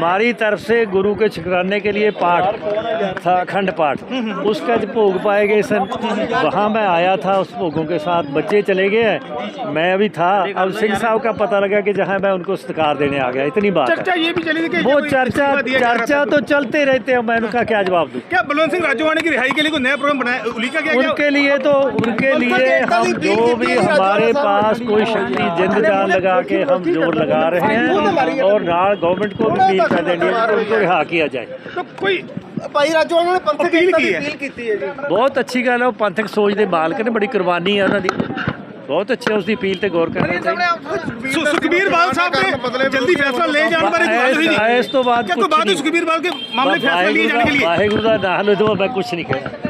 हमारी तरफ़ से गुरु के शुक्राने के लिए पाठ था अखंड पाठ। उसका जो भोग पाए गए सन वहाँ मैं आया था उस भोगों के साथ बच्चे चले गए हैं। मैं अभी था अब सिंह साहब का पता लगा कि जहाँ मैं उनको सत्कार देने आ गया इतनी बात चर्चा ये भी चली थी वो चर्चा चर्चा तो चलते रहते हैं मैं उनका क्या जवाब दूँ? क्या बलवंत सिंह राजवाड़े की रिहाई के लिए कोई नया प्रोग्राम बनाया? उनके लिए तो उनके लिए हम जो भी हमारे पास कोई शक्ति जिंद जान लगा के हम ज़ोर लगा रहे हैं और गवर्नमेंट को भी ਕਰ ਦੇਣੀ ਹੈ। ਕਿ ਉनको ਰਿਹਾ ਕੀਤਾ ਜਾਏ। ਕੋਈ ਭਾਈ ਰਾਜੂ ਉਹਨਾਂ ਨੇ ਪੰਥਕ ਦੀ ਅਪੀਲ ਕੀਤੀ ਹੈ ਜੀ। ਬਹੁਤ ਅੱਛੀ ਗੱਲ ਹੈ ਉਹ ਪੰਥਕ ਸੋਚ ਦੇ ਮਾਲਕ ਨੇ ਬੜੀ ਕੁਰਬਾਨੀ ਹੈ ਉਹਨਾਂ ਦੀ। ਬਹੁਤ ਅੱਛੇ ਉਸ ਦੀ ਅਪੀਲ ਤੇ ਗੌਰ ਕਰਨਾ ਚਾਹੀਦਾ। ਸੁਖਬੀਰ ਬਾਦਲ ਸਾਹਿਬ ਨੇ ਜਲਦੀ ਫੈਸਲਾ ਲੈ ਜਾਣ ਬਾਰੇ ਗੱਲ ਹੋਈ ਨਹੀਂ। ਇਸ- ਤੋਂ ਬਾਅਦ ਕਿਆ ਕੋਈ ਕੁਛ ਸੁਖਬੀਰ ਬਾਦਲ ਕੇ ਮਾਮਲੇ ਫੈਸਲਾ ਵਾਹਿਗੁਰੂ ਜਾਣ ਕੇ ਦਾ- ਲਈ ਵਾਹਿਗੁਰੂ ਦਾ ਨਾਮ ਲਓ ਤੇ ਮੈਂ ਕੁਝ ਨਹੀਂ ਕਹਿਣਾ।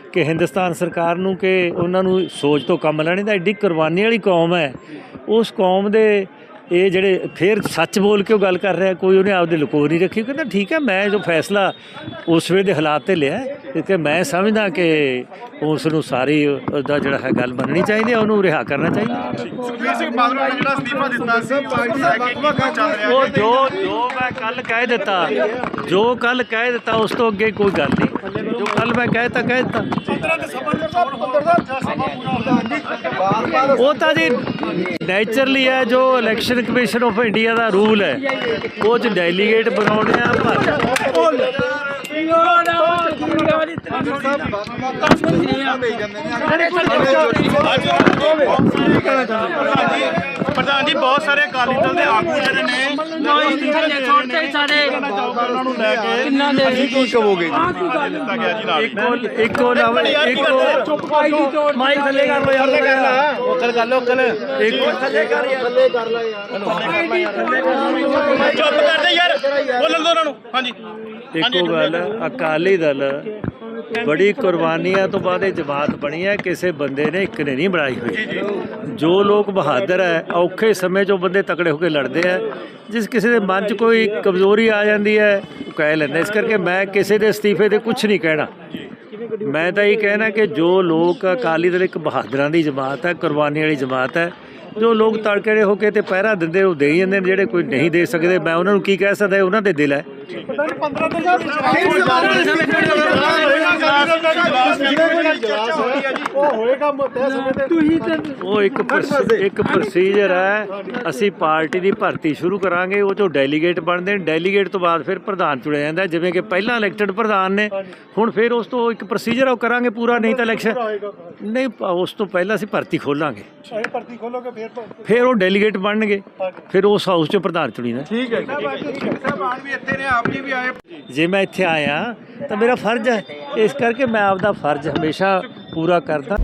ਕਿ ਹਿੰਦੁਸਤਾਨ ਸਰਕਾਰ ਨੂੰ ਕਿ ਉਹਨਾਂ ਨੂੰ ਸੋਚ ਤੋਂ ਕੰਮ ਲੈਣੇ ਦਾ ਐਡੀ ਕੁਰਬਾਨੀ ਵਾਲੀ ਕੌਮ ਹੈ। ਉਸ ਕੌਮ ਦੇ ਇਹ ਜਿਹੜੇ ਫਿਰ ਸੱਚ ਬੋਲ ਕੇ ਉਹ ਗੱਲ ਕਰ ਰਿਹਾ ਕੋਈ ਉਹਨੇ ਆਪਦੇ ਲੁਕੋ ਨਹੀਂ ਰੱਖੀ। ਕਹਿੰਦਾ ਠੀਕ ਹੈ ਮੈਂ ਜੋ ਫੈਸਲਾ ਉਸ ਵੇਲੇ ਦੇ ਹਾਲਾਤ ਤੇ ਲਿਆ ਕਿ ਮੈਂ ਸਮਝਦਾ ਕਿ ਉਸ ਨੂੰ ਸਾਰੀ ਉਹਦਾ ਜਿਹੜਾ ਹੈ ਗੱਲ ਮੰਨਣੀ ਚਾਹੀਦੀ ਹੈ ਉਹਨੂੰ ਰਿਹਾ ਕਰਨਾ ਚਾਹੀਦਾ ਸੁਖਬੀਰ ਸਿੰਘ ਬਾਦਲ ਨੇ ਜਿਹੜਾ ਅਸਤੀਫਾ ਦਿੱਤਾ ਸੀ ਕੇ ਕੀ ਕੁਝ ਚੱਲ ਰਿਹਾ ਉਹ ਜੋ ਜੋ ਮੈਂ ਕੱਲ ਕਹਿ ਦਿੱਤਾ ਜੋ ਕੱਲ ਕਹਿ ਦਿੱਤਾ ਉਸ ਤੋਂ ਅੱਗੇ ਕੋਈ ਗੱਲ ਨਹੀਂ। ਜੋ ਕੱਲ ਮੈਂ ਕਹਿ ਦਿੱਤਾ ਕਹਿ ਦਿੱਤਾ। ਉਹ ਤਾਂ ਜੀ ਨੇਚਰਲੀ ਹੈ ਜੋ ਇਲੈਕਸ਼ਨ ਕਮਿਸ਼ਨ ਆਫ ਇੰਡੀਆ ਦਾ ਰੂਲ ਹੈ। ਉਹ ਚ ਡੈਲੀਗੇਟ ਬਣਾਉਣੇ ਆ ਪਰ ਪ੍ਰਧਾਨ ਜੀ ਬਹੁਤ ਸਾਰੇ ਅਕਾਲੀ ਦਲ ਦੇ ਆਗੂ ਜਿਹੜੇ ਨੇ ਉਹਨਾਂ ਨੂੰ ਲੈ ਕੇ ਕਿੰਨਾ ਦੇ ਕੀ ਕਹੋਗੇ ਜੀ। ਦਿੱਤਾ ਗਿਆ ਜੀ ਨਾਲ। ਇੱਕੋ ਇੱਕੋ ਇੱਕੋ ਮਾਈਕ ਥੱਲੇ ਕਰ ਲੋ ਯਾਰ ਓਕਲ ਕਰ ਲੋ ਓਕਲ ਇੱਕੋ ਥੱਲੇ ਕਰ ਯਾਰ। ਥੱਲੇ ਕਰ ਲੈ ਯਾਰ। ਚੁੱਪ ਕਰਦੇ ਯਾਰ। ਬੋਲਣ ਦੋ ਉਹਨਾਂ ਨੂੰ। ਹਾਂਜੀ। ਇੱਕੋ ਗੱਲ ਅਕਾਲੀ ਦਲ ਬੜੀ ਕੁਰਬਾਨੀਆਂ ਤੋਂ ਬਾਅਦ ਇਹ ਜਮਾਤ ਬਣੀ ਹੈ ਕਿਸੇ ਬੰਦੇ ਨੇ ਇੱਕ ਨੇ ਨਹੀਂ ਬਣਾਈ ਹੋਈ। ਜੋ ਲੋਕ ਬਹਾਦਰ ਹੈ ਔਖੇ ਸਮੇਂ 'ਚ ਉਹ ਬੰਦੇ ਤਕੜੇ ਹੋ ਕੇ ਲੜਦੇ ਹੈ ਜਿਸ ਕਿਸੇ ਦੇ ਮਨ 'ਚ ਕੋਈ ਕਮਜ਼ੋਰੀ ਆ ਜਾਂਦੀ ਹੈ ਉਹ ਕਹਿ ਲੈਂਦਾ ਇਸ ਕਰਕੇ ਮੈਂ ਕਿਸੇ ਦੇ ਅਸਤੀਫੇ ਤੇ ਕੁਝ ਨਹੀਂ ਕਹਿਣਾ। ਮੈਂ ਤਾਂ ਇਹ ਕਹਿਣਾ ਕਿ ਜੋ ਲੋਕ ਅਕਾਲੀ ਦਲ ਇੱਕ ਬਹਾਦਰਾਂ ਦੀ ਜਮਾਤ ਹੈ ਕੁਰਬਾਨੀ ਵਾਲੀ ਜਮਾਤ ਹੈ। ਜੋ ਲੋਕ ਤੜਕੜੇ ਹੋ ਕੇ ਤੇ ਪਹਿਰਾ ਦਿੰਦੇ ਉਹ ਦੇ ਜਾਂਦੇ ਨੇ ਜਿਹੜੇ ਕੋਈ ਨਹੀਂ ਦੇ ਸਕਦੇ। ਮੈਂ ਉਹਨਾਂ ਨੂੰ ਕੀ ਕਹਿ ਸਕਦਾ ਉਹਨਾਂ ਦੇ ਦਿਲ ਹੈ। ਉਹ ਹੋਏਗਾ ਮੋਟੇ ਸਮੇਂ ਤੇ ਤੁਸੀਂ ਤੇ ਉਹ ਇੱਕ ਪ੍ਰੋਸ- ਇੱਕ ਪ੍ਰੋਸੀਜਰ ਹੈ ਅਸੀਂ ਪਾਰਟੀ ਦੀ ਭਰਤੀ ਸ਼ੁਰੂ ਕਰਾਂਗੇ ਉਹ ਚੋਂ ਡੈਲੀਗੇਟ ਬਣਦੇ ਨੇ। ਡੈਲੀਗੇਟ ਤੋਂ ਬਾਅਦ ਫਿਰ ਪ੍ਰਧਾਨ ਚੁਣਿਆ ਜਾਂਦਾ ਹੈ। ਜਿਵੇਂ ਕਿ ਪਹਿਲਾਂ ਇਲੈਕਟਡ ਪ੍ਰਧਾਨ ਨੇ ਹੁਣ ਫਿਰ ਉਸ ਤੋਂ ਇੱਕ ਪ੍ਰੋਸੀਜਰ ਉਹ ਕਰਾਂਗੇ ਪੂਰਾ ਨਹੀਂ ਤਾਂ ਇਲੈਕਸ਼ਨ ਨਹੀਂ ਪ- ਉਸ ਤੋਂ ਪਹਿਲਾਂ ਅਸੀਂ ਭਰਤੀ ਖੋਲਾਂਗੇ। ਇਹ ਭਰਤੀ ਖੋਲੋਗੇ ਫਿਰ ਫਿਰ ਉਹ ਡੈਲੀਗੇਟ ਬਣਨਗੇ ਫਿਰ ਉਸ ਹਾਊਸ 'ਚੋਂ ਪ੍ਰਧਾਨ ਚੁਣੀਦਾ ਠੀਕ ਹੈ ਸਾਹਿਬਾਨ ਵੀ ਇੱਥੇ ਨੇ ਆਪ ਜੀ ਵੀ ਆਏ। ਜੇ ਮੈਂ ਇੱਥੇ ਆਇਆ ਤਾਂ ਮੇਰਾ ਫਰਜ਼ ਹੈ। ਇਸ ਕਰਕੇ ਮੈਂ ਆਪਦਾ ਫਰਜ਼ ਹਮੇਸ਼ਾ ਪੂਰਾ ਕਰਦਾ।